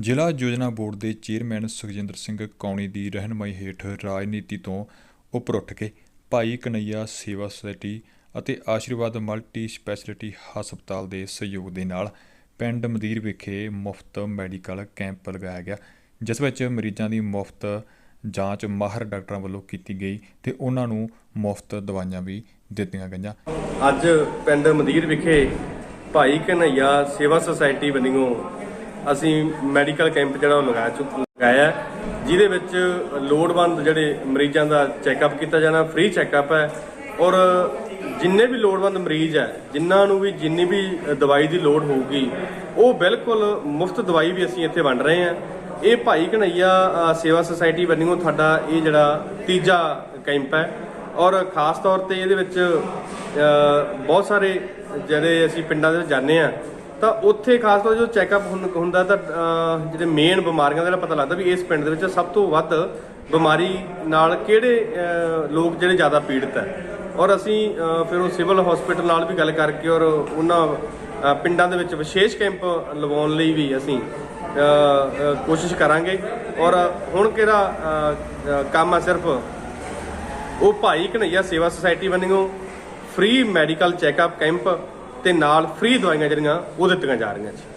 ਜ਼ਿਲ੍ਹਾ ਯੋਜਨਾ ਬੋਰਡ ਦੇ ਚੇਅਰਮੈਨ ਸੁਖਜਿੰਦਰ ਸਿੰਘ ਕੌਣੀ ਦੀ ਰਹਿਨਮਾਈ ਹੇਠ ਰਾਜਨੀਤੀ ਤੋਂ ਉੱਪਰ ਉੱਠ ਕੇ ਭਾਈ ਕਨਈਆ ਸੇਵਾ ਸੁਸਾਇਟੀ ਅਤੇ ਆਸ਼ੀਰਵਾਦ ਮਲਟੀ ਸਪੈਸ਼ਲਿਟੀ ਹਸਪਤਾਲ ਦੇ ਸਹਿਯੋਗ ਦੇ ਨਾਲ ਪਿੰਡ ਮਦੀਰ ਵਿਖੇ ਮੁਫਤ ਮੈਡੀਕਲ ਕੈਂਪ ਲਗਾਇਆ ਗਿਆ, ਜਿਸ ਵਿੱਚ ਮਰੀਜ਼ਾਂ ਦੀ ਮੁਫਤ ਜਾਂਚ ਮਾਹਰ ਡਾਕਟਰਾਂ ਵੱਲੋਂ ਕੀਤੀ ਗਈ ਤੇ ਉਹਨਾਂ ਨੂੰ ਮੁਫਤ ਦਵਾਈਆਂ ਵੀ ਦਿੱਤੀਆਂ ਗਈਆਂ। ਅੱਜ ਪਿੰਡ ਮਦੀਰ ਵਿਖੇ ਭਾਈ ਕਨਈਆ ਸੇਵਾ ਸੁਸਾਇਟੀ ਵੱਲੋਂ ਅਸੀਂ ਮੈਡੀਕਲ ਕੈਂਪ ਜਿਹੜਾ ਉਹ ਲਗਾਇਆ ਚੁੱਕ ਲਗਾਇਆ ਜਿਹਦੇ ਵਿੱਚ ਲੋੜਵੰਦ ਜਿਹੜੇ ਮਰੀਜ਼ਾਂ ਦਾ ਚੈੱਕਅਪ ਕੀਤਾ ਜਾਣਾ ਫ੍ਰੀ ਚੈੱਕਅਪ ਹੈ। ਔਰ ਜਿੰਨੇ ਵੀ ਲੋੜਵੰਦ ਮਰੀਜ਼ ਹੈ, ਜਿਨ੍ਹਾਂ ਨੂੰ ਵੀ ਜਿੰਨੀ ਵੀ ਦਵਾਈ ਦੀ ਲੋੜ ਹੋਊਗੀ, ਉਹ ਬਿਲਕੁਲ ਮੁਫਤ ਦਵਾਈ ਵੀ ਅਸੀਂ ਇੱਥੇ ਵੰਡ ਰਹੇ ਹਾਂ। ਇਹ ਭਾਈ ਕਨਈਆ ਸੇਵਾ ਸੁਸਾਇਟੀ ਵੱਲੋਂ ਤੁਹਾਡਾ ਇਹ ਜਿਹੜਾ ਤੀਜਾ ਕੈਂਪ ਹੈ। ਔਰ ਖਾਸ ਤੌਰ ਤੇ ਇਹਦੇ ਵਿੱਚ ਬਹੁਤ ਸਾਰੇ ਜਿਹੜੇ ਅਸੀਂ ਪਿੰਡਾਂ ਦੇ ਵਿੱਚ ਜਾਂਦੇ ਆ ਤਾਂ ਉੱਥੇ ਖਾਸ ਤੌਰ ਜੋ ਚੈੱਕਅਪ ਹੁੰਦਾ ਤਾਂ ਜਿਹੜੇ ਮੇਨ ਬਿਮਾਰੀਆਂ ਦਾ ਪਤਾ ਲੱਗਦਾ ਵੀ ਇਸ ਪਿੰਡ ਦੇ ਵਿੱਚ ਸਭ ਤੋਂ ਵੱਧ ਬਿਮਾਰੀ ਨਾਲ ਕਿਹੜੇ ਲੋਕ ਜਿਹੜੇ ਜ਼ਿਆਦਾ ਪੀੜਤ ਹੈ। ਔਰ ਅਸੀਂ ਫਿਰ ਉਹ ਸਿਵਲ ਹਸਪੀਟਲ ਨਾਲ ਵੀ ਗੱਲ ਕਰਕੇ ਔਰ ਉਹਨਾਂ ਪਿੰਡਾਂ ਦੇ ਵਿੱਚ ਵਿਸ਼ੇਸ਼ ਕੈਂਪ ਲਵਾਉਣ ਲਈ ਵੀ ਅਸੀਂ ਕੋਸ਼ਿਸ਼ ਕਰਾਂਗੇ। ਔਰ ਹੁਣ ਕਿਹੜਾ ਕੰਮ ਆ ਸਿਰਫ ਉਹ ਭਾਈ ਕਨਈਆ ਸੇਵਾ ਸੁਸਾਇਟੀ ਵੱਲੋਂ ਫ੍ਰੀ ਮੈਡੀਕਲ ਚੈੱਕਅਪ ਕੈਂਪ ਤੇ ਨਾਲ ਫ੍ਰੀ ਦਵਾਈਆਂ ਜਿਹੜੀਆਂ ਉਹ ਦਿੱਤੀਆਂ ਜਾ ਰਹੀਆਂ ਜੀ।